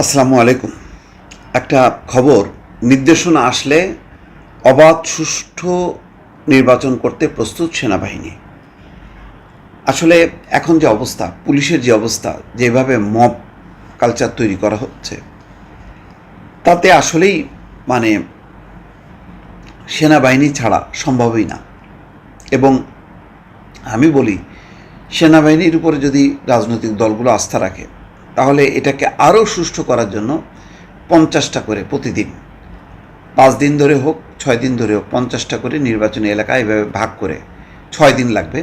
আসসালামু আলাইকুম। একটা খবর, নির্দেশনা আসলে অবাধ, সুষ্ঠু নির্বাচন করতে প্রস্তুত সেনাবাহিনী। আসলে এখন যে অবস্থা, পুলিশের যে অবস্থা, যেভাবে মব কালচার তৈরি করা হচ্ছে, তাতে আসলেই মানে সেনাবাহিনী ছাড়া সম্ভবই না। এবং আমি বলি, সেনাবাহিনীর উপরে যদি রাজনৈতিক দলগুলো আস্থা রাখে তাহলে এটাকে আরও সুষ্ঠু করার জন্য পঞ্চাশটা করে প্রতিদিন। পাঁচ দিন ধরে হোক, ছয় দিন ধরে হোক, পঞ্চাশটা করে নির্বাচনী এলাকা এভাবে ভাগ করে ছয় দিন লাগবে।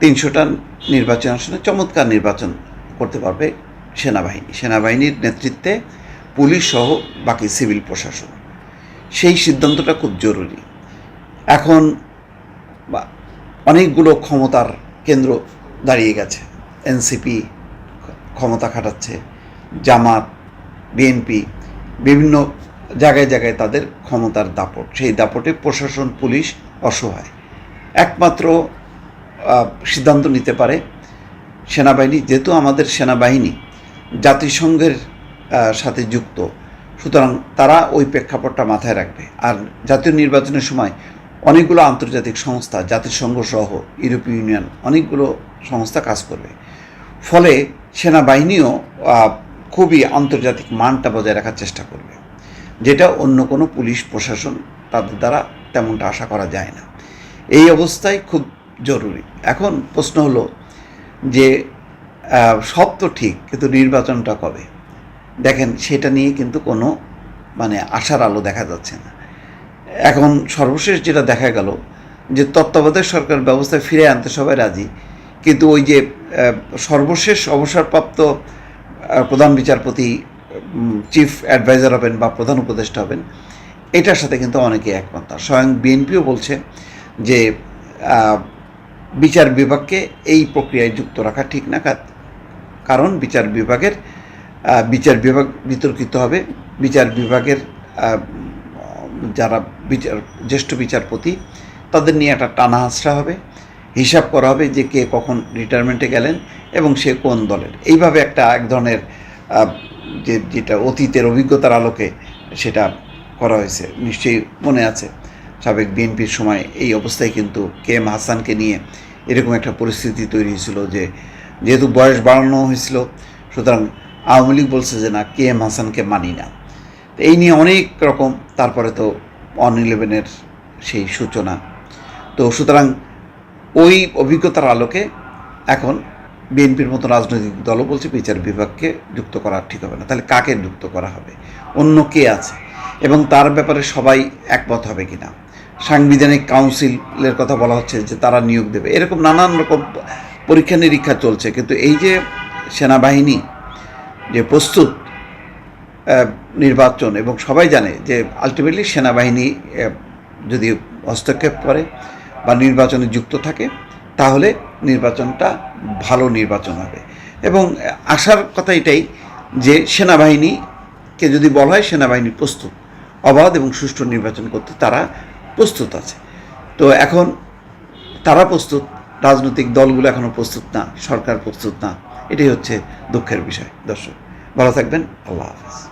তিনশোটা নির্বাচন আসনে চমৎকার নির্বাচন করতে পারবে সেনাবাহিনী। সেনাবাহিনীর নেতৃত্বে পুলিশ সহ বাকি সিভিল প্রশাসন। সেই সিদ্ধান্তটা খুব জরুরি। এখন অনেকগুলো ক্ষমতার কেন্দ্র দাঁড়িয়ে গেছে। এনসিপি ক্ষমতা খাটাচ্ছে, জামাত বিএনপি বিভিন্ন জায়গায় জায়গায় তাদের ক্ষমতার দাপট। সেই দাপটে প্রশাসন, পুলিশ অসহায়। একমাত্র সিদ্ধান্ত নিতে পারে সেনাবাহিনী, যেহেতু আমাদের সেনাবাহিনী জাতিসংঘের সাথে যুক্ত। সুতরাং তারা ওই প্রেক্ষাপটটা মাথায় রাখবে। আর জাতীয় নির্বাচনের সময় অনেকগুলো আন্তর্জাতিক সংস্থা, জাতিসংঘ সহ, ইউরোপীয় ইউনিয়ন অনেকগুলো সংস্থা কাজ করবে। ফলে সেনাবাহিনীও খুবই আন্তর্জাতিক মানটা বজায় রাখার চেষ্টা করবে। যেটা অন্য কোনো পুলিশ প্রশাসন তাদের দ্বারা তেমনটা আশা করা যায় না। এই অবস্থায় খুব জরুরি। এখন প্রশ্ন হলো যে সব তো ঠিক, কিন্তু নির্বাচনটা কবে? দেখেন, সেটা নিয়ে কিন্তু কোনো মানে আশার আলো দেখা যাচ্ছে না। এখন সর্বশেষ যেটা দেখা গেল যে, তত্ত্বাবধায়ক সরকার ব্যবস্থায় ফিরে আনতে সবাই রাজি। কিন্তু ওই যে সর্বশেষ অবসরপ্রাপ্ত প্রধান বিচারপতি চিফ অ্যাডভাইজার হবেন বা প্রধান উপদেষ্টা হবেন, এটার সাথে কিন্তু অনেকে একমত। না স্বয়ং বিএনপিও বলছে যে বিচার বিভাগকে এই প্রক্রিয়ায় যুক্ত রাখা ঠিক না কারণ বিচার বিভাগের বিচার বিভাগ বিতর্কিত হবে। বিচার বিভাগের যারা বিচার, জ্যেষ্ঠ বিচারপতি, তাদের নিয়ে একটা টানা হাসরা হবে। হিসাব করা হবে যে কে কখন রিটায়ারমেন্টে গেলেন এবং সে কোন দলের। এইভাবে একটা এক ধরনের যে যেটা অতীতের অভিজ্ঞতার আলোকে সেটা করা হয়েছে। নিশ্চয়ই মনে আছে, সাবেক বিএনপির সময় এই অবস্থায় কিন্তু কে এম হাসানকে নিয়ে এরকম একটা পরিস্থিতি তৈরি হয়েছিল যে, যেহেতু বয়স বাড়ানো হয়েছিল, সুতরাং আওয়ামী লীগ বলছে যে, না, কে এম হাসানকে মানি না। তো এই নিয়ে অনেক রকম, তারপরে তো অন ইলেভেনের সেই সূচনা। তো সুতরাং ওই অভিজ্ঞতার আলোকে এখন বিএনপির মতো রাজনৈতিক দলও বলছে বিচার বিভাগকে যুক্ত করা ঠিক হবে না। তাহলে কাকে যুক্ত করা হবে? অন্য কে আছে? এবং তার ব্যাপারে সবাই একমত হবে কি না সাংবিধানিক কাউন্সিলের কথা বলা হচ্ছে যে তারা নিয়োগ দেবে। এরকম নানান রকম পরীক্ষা নিরীক্ষা চলছে। কিন্তু এই যে সেনাবাহিনী যে প্রস্তুত নির্বাচন এবং সবাই জানে যে আলটিমেটলি সেনাবাহিনী যদি হস্তক্ষেপ করে বা নির্বাচনে যুক্ত থাকে, তাহলে নির্বাচনটা ভালো নির্বাচন হবে। এবং আশার কথা এটাই যে সেনাবাহিনীকে যদি বলা হয় সেনাবাহিনী প্রস্তুত, অবাধ এবং সুষ্ঠু নির্বাচন করতে তারা প্রস্তুত আছে। তো এখন তারা প্রস্তুত, রাজনৈতিক দলগুলো এখনও প্রস্তুত না, সরকার প্রস্তুত না, এটাই হচ্ছে দুঃখের বিষয়। দর্শক, ভালো থাকবেন, আল্লাহ হাফিজ।